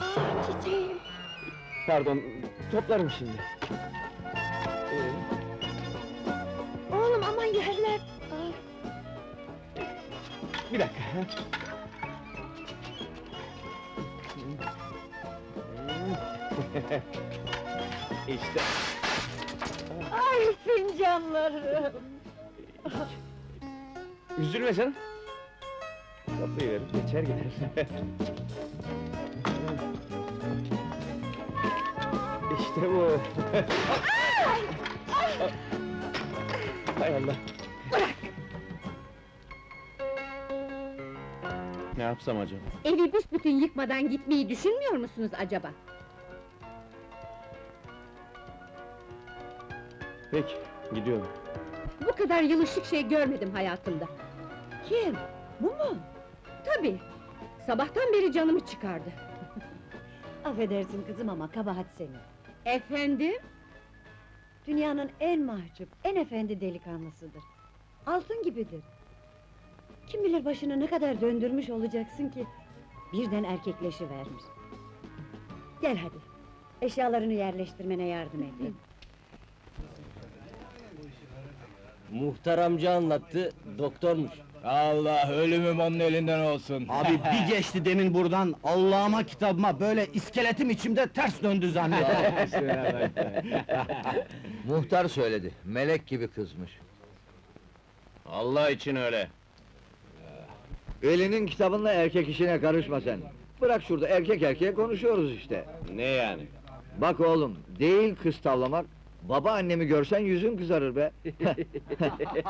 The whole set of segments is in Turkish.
Ah çiçeğim. Pardon, toplarım şimdi. Ee, Oğlum aman yerler. Ah, bir dakika. işte, Ay fincanlarım. üzülme canım. Toplayıverir, geçer gider. işte bu. Hay Allah. Ne yapsam acaba? Evi büsbütün yıkmadan gitmeyi düşünmüyor musunuz acaba? Peki, gidiyorum. Bu kadar yılışık şey görmedim hayatımda. Kim? Bu mu? Tabii. Sabahtan beri canımı çıkardı. Affedersin kızım ama kabahat senin. Efendim? Dünyanın en mahcup, en efendi delikanlısıdır. Altın gibidir. Kim bilir başını ne kadar döndürmüş olacaksın ki... ...birden erkekleşivermiş. Gel hadi. Eşyalarını yerleştirmene yardım edeyim. Muhtar amca anlattı, doktormuş. Allah ölümüm onun elinden olsun. Abi bir geçti demin buradan, Allah'ıma kitabıma böyle iskeletim içimde ters döndü zannettim. Muhtar söyledi, melek gibi kızmış. Allah için öyle. Elinin kitabınla erkek işine karışma sen. Bırak şurada erkek erkeğe konuşuyoruz işte. Ne yani? Bak oğlum, değil kız tavlamak, baba annemi görsen yüzün kızarır be.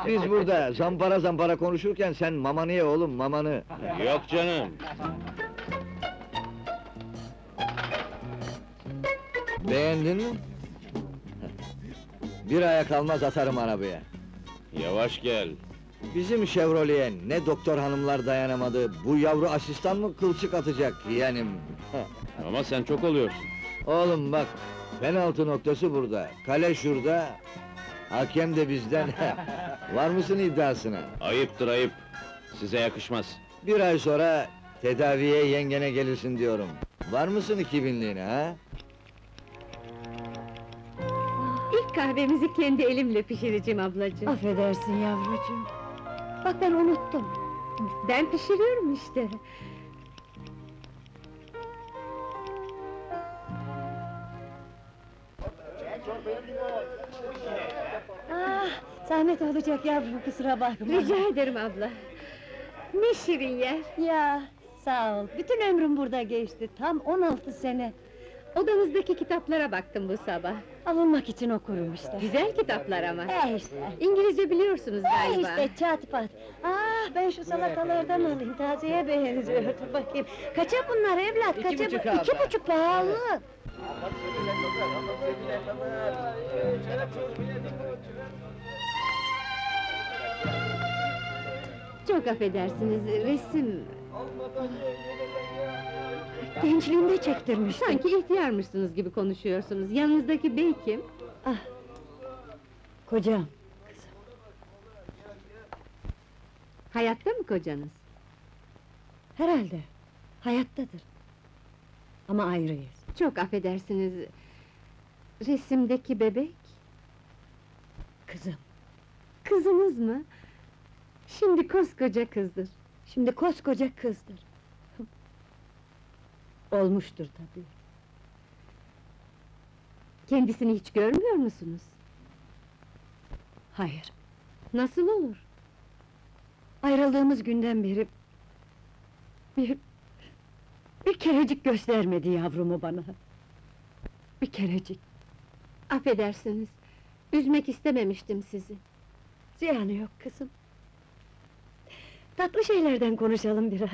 Biz burada zampara zampara konuşurken sen mamanı ye oğlum, mamanı. Yok canım. Beğendin mi? Bir aya kalmaz atarım arabaya. Yavaş gel. Bizim Chevrolet'e ne doktor hanımlar dayanamadı, bu yavru asistan mı kılçık atacak yeğenim? Ama sen çok oluyorsun. Oğlum bak, penaltı noktası burada, kale şurada, hakem de bizden. Var mısın iddiasına? Ayıptır ayıp. Size yakışmaz. Bir ay sonra tedaviye yengene gelirsin diyorum. Var mısın iki binliğine ha? İlk kahvemizi kendi elimle pişireceğim ablacığım. Affedersin yavrucuğum. Bak ben unuttum. Ben pişiriyorum işte. Ah, zahmet olacak yavrum kusura bakma. Rica ederim abla. Ne şirin yer. Ya sağ ol. Bütün ömrüm burada geçti. Tam 16 sene. Odanızdaki kitaplara baktım bu sabah. Alınmak için okurum işte. Güzel kitaplar ama. E işte. İngilizce biliyorsunuz E galiba. işte çat pat. Ah ben şu salatalardan alayım. Tazeye benziyor. Dur bakayım. Kaça bunlar evlat? Kaça İki buçuk bu- abla. İki buçuk pahalı. Çok affedersiniz, resim... Gençliğimde çektirmiştim. Sanki ihtiyarmışsınız gibi konuşuyorsunuz. Yanınızdaki bey kim? Kocam. Hayatta mı kocanız? Herhalde. Hayattadır. Ama ayrıyız. Çok affedersiniz... Resimdeki bebek, Kızım. kızınız mı? Şimdi koskoca kızdır. Şimdi koskoca kızdır. Olmuştur tabii. Kendisini hiç görmüyor musunuz? Hayır. Nasıl olur? Ayrıldığımız günden beri... Bir... Bir kerecik göstermedi yavrumu bana. Bir kerecik. Affedersiniz, üzmek istememiştim sizi. Ziyanı yok kızım. Tatlı şeylerden konuşalım biraz.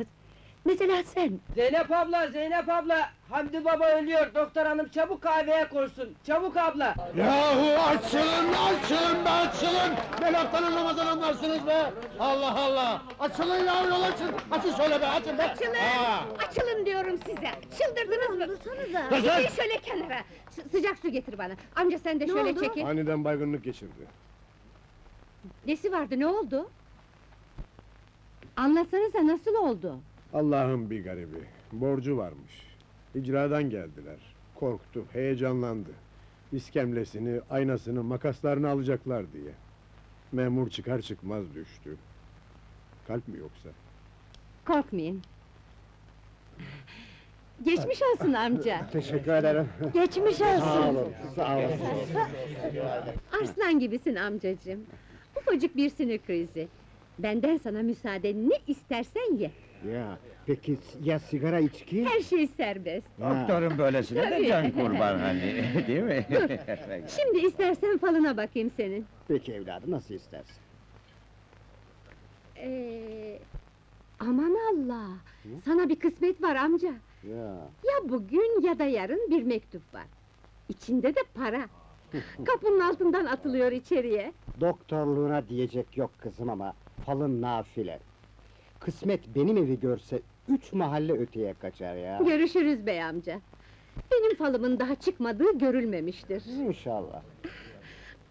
Mesela sen. Zeynep abla, Zeynep abla! Hamdi baba ölüyor, doktor hanım çabuk kahveye koysun, çabuk abla! Yahu açılın, açılın be açılın! Ne laftan anlamadan anlarsınız be! Allah Allah! Açılın ya yol açın! Açın şöyle be, açın be! Açılın! Ha! Açılın diyorum size! Çıldırdınız mı? Dursanıza. Kızım! şöyle kenara! Sı- sıcak su getir bana! Amca sen de şöyle oldu? çekil! Aniden baygınlık geçirdi. Nesi vardı, ne oldu? Anlatsanıza nasıl oldu? Allah'ın bir garibi. Borcu varmış. İcradan geldiler. Korktu, heyecanlandı. İskemlesini, aynasını, makaslarını alacaklar diye. Memur çıkar çıkmaz düştü. Kalp mi yoksa? Korkmayın. Geçmiş olsun amca. Teşekkür ederim. Geçmiş olsun. sağ olun. Arslan gibisin amcacığım. Ufacık bir sinir krizi. Benden sana müsaade ne istersen ye. Ya, peki ya sigara içki? Her şey serbest. Doktorun böylesine Tabii. de can kurban hani, değil mi? Şimdi istersen falına bakayım senin. Peki evladım, nasıl istersin? Ee, aman Allah! Sana bir kısmet var amca. Ya, Ya bugün ya da yarın bir mektup var. İçinde de para. Kapının altından atılıyor içeriye. doktorluğuna diyecek yok kızım ama falın nafile. Kısmet benim evi görse üç mahalle öteye kaçar ya. Görüşürüz bey amca. Benim falımın daha çıkmadığı görülmemiştir. İnşallah.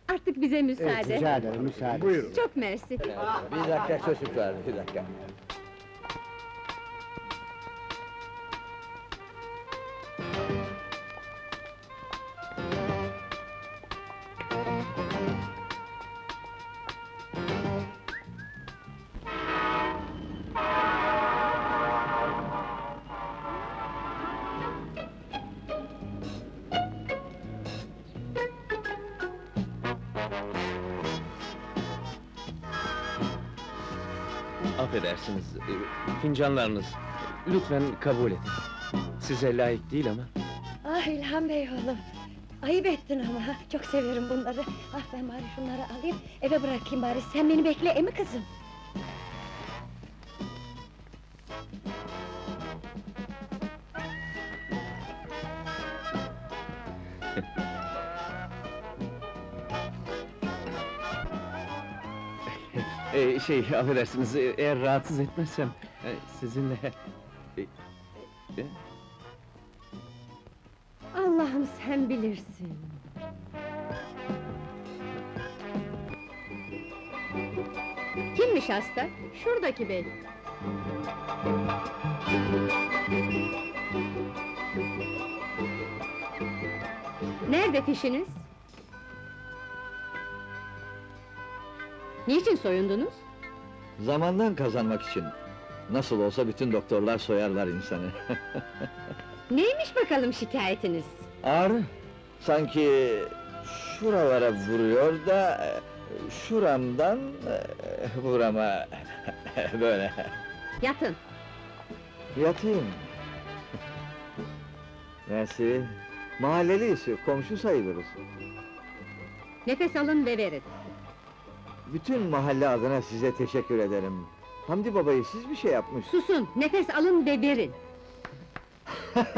Artık bize Evet, müsaade. rica ederim, müsaade. Buyurun. Çok mersi. Bir dakika çocuklar, bir dakika. Affedersiniz, e, fincanlarınız. Lütfen kabul edin. Size layık değil ama. Ah İlhan Bey oğlum. Ayıp ettin ama. Çok severim bunları. Ah ben bari şunları alayım. Eve bırakayım bari. Sen beni bekle emi kızım. Ee, şey, affedersiniz, e, eğer rahatsız etmezsem... e, ...sizinle... e, Allah'ım sen bilirsin. Kimmiş hasta? Şuradaki bey. Nerede fişiniz? Niçin soyundunuz? Zamandan kazanmak için. Nasıl olsa bütün doktorlar soyarlar insanı. Neymiş bakalım şikayetiniz? Ağrı, sanki şuralara vuruyor da... e, ...şuramdan e, burama... böyle. Yatın. Yatayım. Mersi, mahalleliyiz, komşu sayılırız. Nefes alın ve verin. Bütün mahalle adına size teşekkür ederim. Hamdi babayı siz bir şey yapmış. Susun, nefes alın ve verin.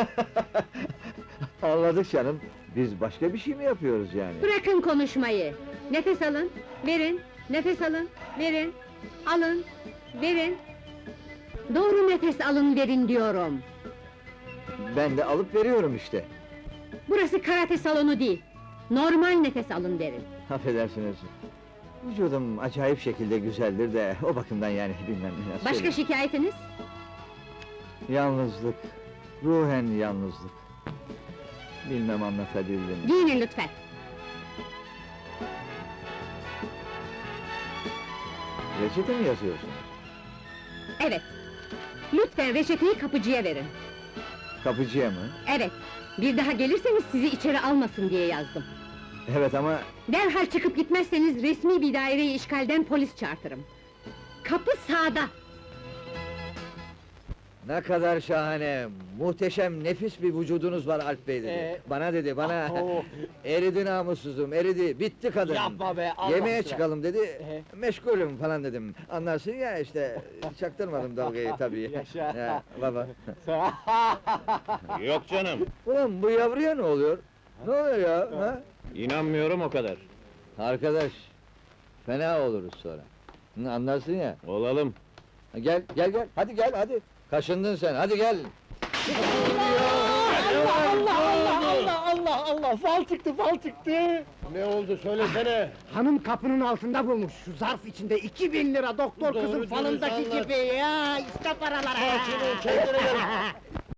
Anladık canım. Biz başka bir şey mi yapıyoruz yani? Bırakın konuşmayı. Nefes alın, verin, nefes alın, verin, alın, verin. Doğru nefes alın verin diyorum. Ben de alıp veriyorum işte. Burası karate salonu değil. Normal nefes alın verin. Affedersiniz. Vücudum acayip şekilde güzeldir de o bakımdan yani bilmem nasıl Başka söyleyeyim. şikayetiniz? Yalnızlık. Ruhen yalnızlık. Bilmem anlatabildim. Giyinin lütfen. Reçete mi yazıyorsun? Evet. Lütfen reçeteyi kapıcıya verin. Kapıcıya mı? Evet. Bir daha gelirseniz sizi içeri almasın diye yazdım. Evet ama Derhal çıkıp gitmezseniz resmi bir daireyi işgalden polis çağırtırım. Kapı sağda. ne kadar şahane, muhteşem, nefis bir vücudunuz var Alp Bey dedi. Ee, bana dedi, bana. Oo. eridi namussuzum, eridi, bitti kadın. Yapma be, Allah Yemeğe aşkına. çıkalım dedi, Ee? meşgulüm falan dedim. Anlarsın ya işte, çaktırmadım dalgayı tabii. Yaşa. Ya, baba. Yok canım, Ulan bu yavruya ne oluyor? Ne oluyor ya? Ha? inanmıyorum o kadar. Arkadaş, fena oluruz sonra. Hı, Anlarsın ya. Olalım. Ha, Gel, gel, gel, hadi gel, hadi. Kaşındın sen, hadi gel. Allah Allah, fal çıktı, fal çıktı! Ne oldu söylesene! Hanım kapının altında bulmuş, şu zarf içinde iki bin lira doktor Doğru kızın dürüst falındaki anlat. gibi ya, işte paralar! Ol, kendine gel!